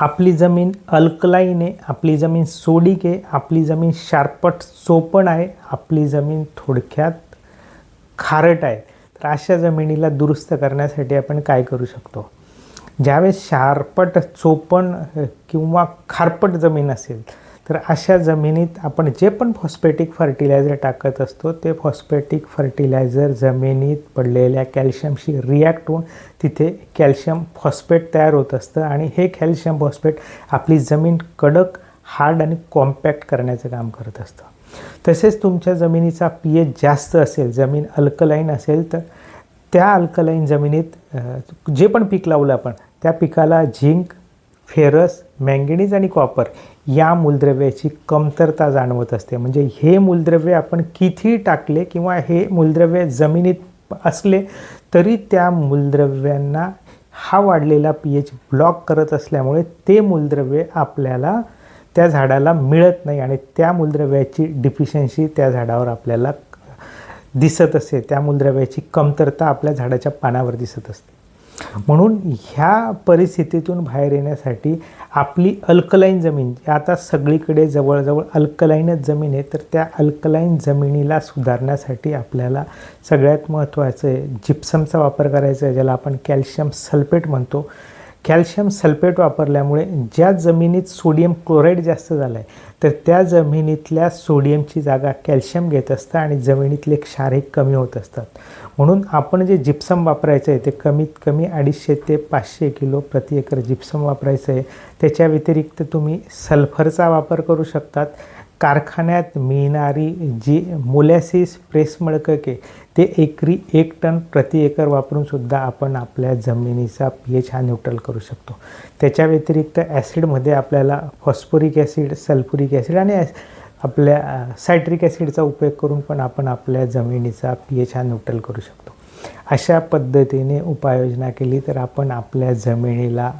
आपली जमीन अल्कलाईन आहे आपली जमीन सोडिक आहे आपली जमीन शार्पट चोपण आहे आपली जमीन थोडक्यात खारट आहे. तर अशा जमिनीला दुरुस्त करण्यासाठी आपण काय करू शकतो? ज्यावेळेस शारपट चोपण किंवा खारपट जमीन असेल तर अशा जमिनीत आपण जे पण फॉस्फेटिक फर्टिलायझर टाकत असतो ते फॉस्फेटिक फर्टिलायझर जमिनीत पडलेल्या कॅल्शियमशी रिॲक्ट होऊन तिथे कॅल्शियम फॉस्फेट तयार होत असतं आणि हे कॅल्शियम फॉस्फेट आपली जमीन कडक हार्ड आणि कॉम्पॅक्ट करण्याचं काम करत असतं. तसेच तुमच्या जमिनीचा पी एच जास्त असेल जमीन अल्कलाईन असेल तर त्या अल्कलाईन जमिनीत जे पण पीक लावलं आपण त्या पिकाला झिंक फेरस मँगनीज आणि कॉपर या मूलद्रव्याची कमतरता जाणवत असते. म्हणजे हे मूलद्रव्य आपण किती टाकले किंवा हे मूलद्रव्य जमिनीत असले तरी त्या मूलद्रव्यांना हा वाढलेला पी एच ब्लॉक करत असल्यामुळे ते मूलद्रव्य आपल्याला त्या झाडाला मिळत नाही आणि त्या मूलद्रव्याची डिफिशियन्सी त्या झाडावर आपल्याला दिसत असते. त्या मूलद्रव्याची कमतरता आपल्या झाडाच्या पानावर दिसत असते. म्हणून ह्या परिस्थितीतून बाहेर येण्यासाठी आपली अल्कलाईन जमीन जी आता सगळीकडे जवळजवळ अल्कलाईनच जमीन आहे तर त्या अल्कलाईन जमिनीला सुधारण्यासाठी आपल्याला सगळ्यात महत्त्वाचं आहे जिप्समचा वापर करायचा आहे ज्याला आपण कॅल्शियम सल्फेट म्हणतो. कॅल्शियम सल्फेट वापरल्यामुळे ज्या जमिनीत सोडियम क्लोराईड जास्त झालं आहे तर त्या जमिनीतल्या सोडियमची जागा कॅल्शियम घेत असतं आणि जमिनीतले क्षार हे कमी होत असतात. म्हणून आपण जे जिप्सम वापरायचं आहे ते कमीत कमी अडीचशे ते पाचशे किलो प्रति एकर जिप्सम वापरायचं आहे. त्याच्या व्यतिरिक्त तुम्ही सल्फरचा वापर करू शकतात. कारखान्यात मिळणारी जी मोलॅसिस प्रेस मळकके ते एकरी एक टन प्रति एकर वापरून सुद्धा आपण आपल्या जमिनीचा पी एच हा न्यूट्रल करू शकतो. त्याच्या व्यतिरिक्त ॲसिडमध्ये आपल्याला फॉस्फोरिक ॲसिड सल्फ्युरिक ॲसिड आणि आपल्या सायट्रिक ॲसिडचा उपयोग करून पण आपण आपल्या जमिनीचा पी एच हा न्यूट्रल करू शकतो. अशा पद्धतीने उपाययोजना केली तर आपण आपल्या जमिनीला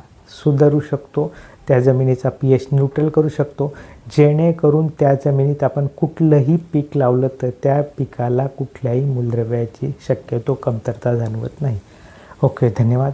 सुधारू शकतो. त्या जमिनीचा पी एच न्यूट्रल करू शकतो. जेणेकरून त्या जमिनीत आपण कुठलंही पीक लावलं तर त्या पिकाला कुठल्याही मूलद्रव्याची शक्यतो कमतरता जाणवत नाही. ओके धन्यवाद.